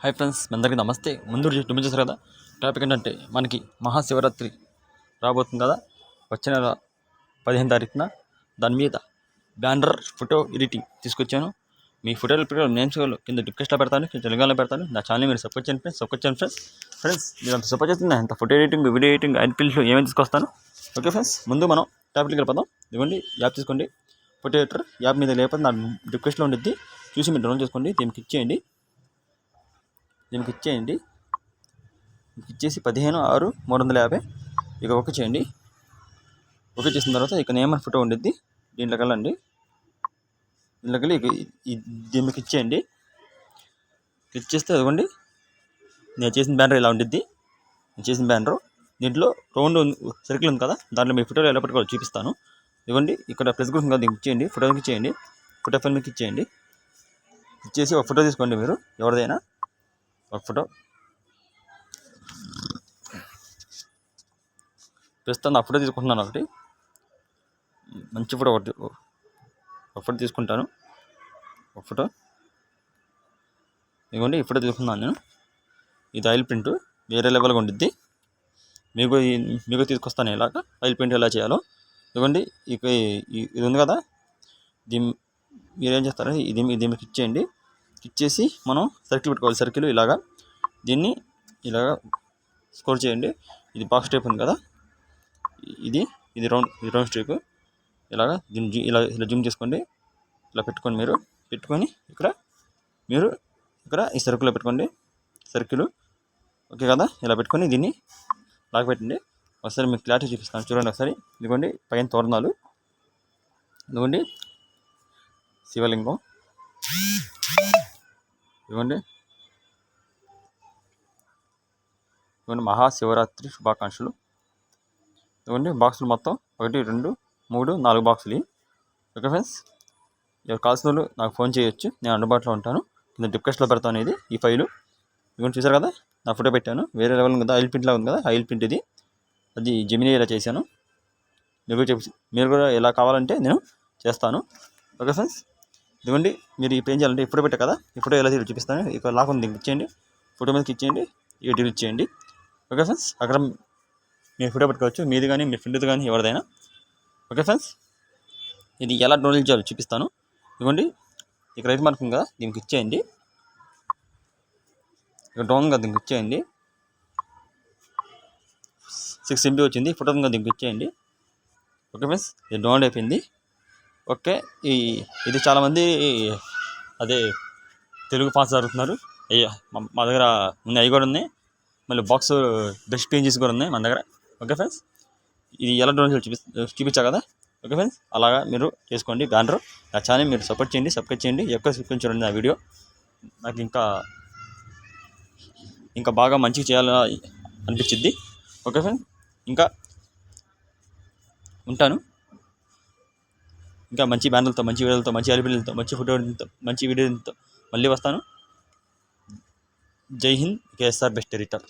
Hi friends మీ అందరికీ నమస్తే. ముందు రోజు కదా? టాపిక్ ఏంటంటే మనకి మహాశివరాత్రి రాబోతుంది కదా? వచ్చిన నెల పదిహేను తారీఖున దాని మీద బ్యానర్ ఫోటో ఎడిటింగ్ తీసుకొచ్చాను. మీ ఫోటోలు ఫోటోలు నేమ్స్ కింద డిస్క్రిప్షన్లో పెడతాను కింద తెలుగులో పెడతాను. నా ఛానల్ మీరు సపోర్ట్ చేయండి ఫ్రెండ్స్ సపోర్ట్ చేయండి ఫ్రెండ్స్. ఫ్రెండ్స్ మీరు అంత సపోర్ట్ చేస్తుంది అంత photo editing video editing and pills ఏమేమి తీసుకొస్తాను? ఓకే ఫ్రెండ్స్ ముందు మనం టాపిక్కి వెళ్ళిపోదాం. ఇదిగోండి యాప్ తీసుకోండి. ఫోటో ఎడిటర్ యాప్ మీద లేకపోతే నా డిస్క్రిప్షన్లో ఉండిద్ది. చూసి మీరు డౌన్లోడ్ చేసుకోండి దీనికి ఇచ్చేయండి దీనికి ఇచ్చేయండి. ఇచ్చేసి పదిహేను ఆరు మూడు వందల యాభై. ఇక ఓకే చేయండి. ఓకే చేసిన తర్వాత ఇక నేమ్ అని ఫోటో ఉండిద్ది. దీంట్లోకి వెళ్ళండి. దీంట్లోకి వెళ్ళి ఇక దీనికి ఇచ్చేయండి. క్లిక్ చేస్తే అదిగోండి. నేను చేసిన బ్యానర్ ఇలా ఉండిద్ది. నేను చేసిన బ్యానర్. దీంట్లో రౌండ్ సర్కిల్ ఉంది కదా? దాంట్లో మీ ఫోటోలు ఎలా పెట్టుకోవాలో చూపిస్తాను. ఇదిగోండి ఇక్కడ ప్లస్ గురించి కదా దీనికి ఇచ్చేయండి. ఫోటోకి ఇచ్చేయండి. ఫోటో ఫిల్మ్కి మీకు ఇచ్చేయండి. ఇచ్చేసి ఒక ఫోటో తీసుకోండి మీరు ఎవరిదైనా. ఒక ఫోటో? ప్రస్తుతం ఆ ఫోటో తీసుకుంటున్నాను ఒకటి. మంచి ఫోటో ఒకటి ఒక ఫోటో తీసుకుంటాను. ఒక ఫోటో. ఇదిగోండి ఈ ఫోటో తీసుకున్నాను నేను. ఇది ఆయిల్ ప్రింట్. వేరే లెవెల్గా ఉండిద్ది. మీకు మీకు తీసుకొస్తాను ఇలాగ. ఆయిల్ ప్రింట్ ఎలా చేయాలో. ఇదిగోండి ఇక ఇది ఉంది కదా. దీన్ని మీరేం చేస్తారంటే ఇది ఇది మీకు ఇచ్చేయండి. ఇచ్చేసి మనం సర్కిల్ పెట్టుకోవాలి. సర్కిల్ ఇలాగా. దీన్ని ఇలాగా స్కోర్ చేయండి. ఇది బాక్స్ టైప్ ఉంది కదా. ఇది ఇది రౌండ్ ఇది రౌండ్ స్టేపు. ఇలాగా దీన్ని ఇలా ఇలా జిమ్ చేసుకోండి. ఇలా పెట్టుకోండి మీరు. పెట్టుకొని ఇక్కడ మీరు ఇక్కడ ఈ సర్కిల్లో పెట్టుకోండి. సర్కిల్. ఓకే కదా? ఇలా పెట్టుకొని దీన్ని లాగా పెట్టండి ఒకసారి మీకు క్లారిటీ చూపిస్తాను. చూడండి ఒకసారి. ఇదిగోండి పైన తోరణాలు. ఇదిగోండి. శివలింగం. ఇవ్వండి. ఇవ్వండి మహాశివరాత్రి శుభాకాంక్షలు. ఇవ్వండి బాక్సులు మొత్తం ఒకటి రెండు మూడు నాలుగు బాక్సులు ఓకే ఫ్రెండ్స్ ఎవరు కావాల్సిన వాళ్ళు నాకు ఫోన్ చేయొచ్చు నేను అందుబాటులో ఉంటాను. కింద డిస్క్రిప్షన్లో పెడతాను ఇది ఈ ఫైలు. ఇదిగోండి చూసారు కదా నా ఫోటో పెట్టాను. వేరే లెవెల్ ఉంది కదా ఆయిల్ ప్రింట్లా ఉంది కదా ఆయిల్ ప్రింట్ ఇది. అది జమినీ ఇలా చేశాను. మీరు కూడా చెప్పి మీరు కూడా ఎలా కావాలంటే నేను చేస్తాను. Okay friends. ఇదిగోండి మీరు ఇప్పుడు ఏం చేయాలంటే ఇప్పుడు పెట్టా కదా? ఇప్పుడు ఎలా తీరు చూపిస్తాను. ఇక లాక్ ఉంది దీనికి ఇచ్చేయండి. ఫోటో మీదకి ఇచ్చేయండి ఇక డిలీట్ చేయండి. ఓకే ఫ్రెండ్స్ అక్కడ మీరు ఫోటో పెట్టుకోవచ్చు. మీది కానీ మీ ఫ్రెండ్ది కానీ ఎవరిదైనా. ఓకే ఫ్రెండ్స్ ఇది ఎలా డౌన్లోడ్ చేయాలో చూపిస్తాను. ఇదిగోండి ఇక్కడ రైట్ మార్క్ కదా దీనికి ఇచ్చేయండి. ఇక డౌన్గా దీనికి ఇచ్చేయండి. సిక్స్ ఎంబీ వచ్చింది ఫోటో దీనికి ఇచ్చేయండి. ఓకే ఫ్రెండ్స్ ఇది డౌన్లోడ్ అయిపోయింది. ఓకే. ఈ ఇది చాలామంది అదే తెలుగు పాస్ జరుగుతున్నారు. అయ్యా మా- దగ్గర ఉన్నాయి అవి కూడా ఉన్నాయి మళ్ళీ బాక్స్ డస్ట్ క్లీన్ చేసి కూడా ఉన్నాయి మన దగ్గర. Okay friends? ఇది ఎలా డ్రోన్ చూపి చూపించా కదా? Okay friends? అలాగా మీరు చేసుకోండి బ్యానర్ నా ఛానల్ మీరు సపోర్ట్ చేయండి సబ్స్క్రైబ్ చేయండి. ఎక్కువ సబ్స్క్రైబ్ చూడండి నా వీడియో. నాకు ఇంకా ఇంకా బాగా మంచిగా చేయాలని అనిపించింది ఓకే ఫ్రెండ్స్? ఇంకా ఉంటాను. ఇంకా మంచి బ్యానర్లతో మంచి వీడియోలతో మంచి అలిపిల్లతో మంచి ఫోటోలతో మంచి వీడియోలతో మళ్ళీ వస్తాను. జై హింద్ కేఎస్ఆర్ బెస్ట్ ఎడిటర్.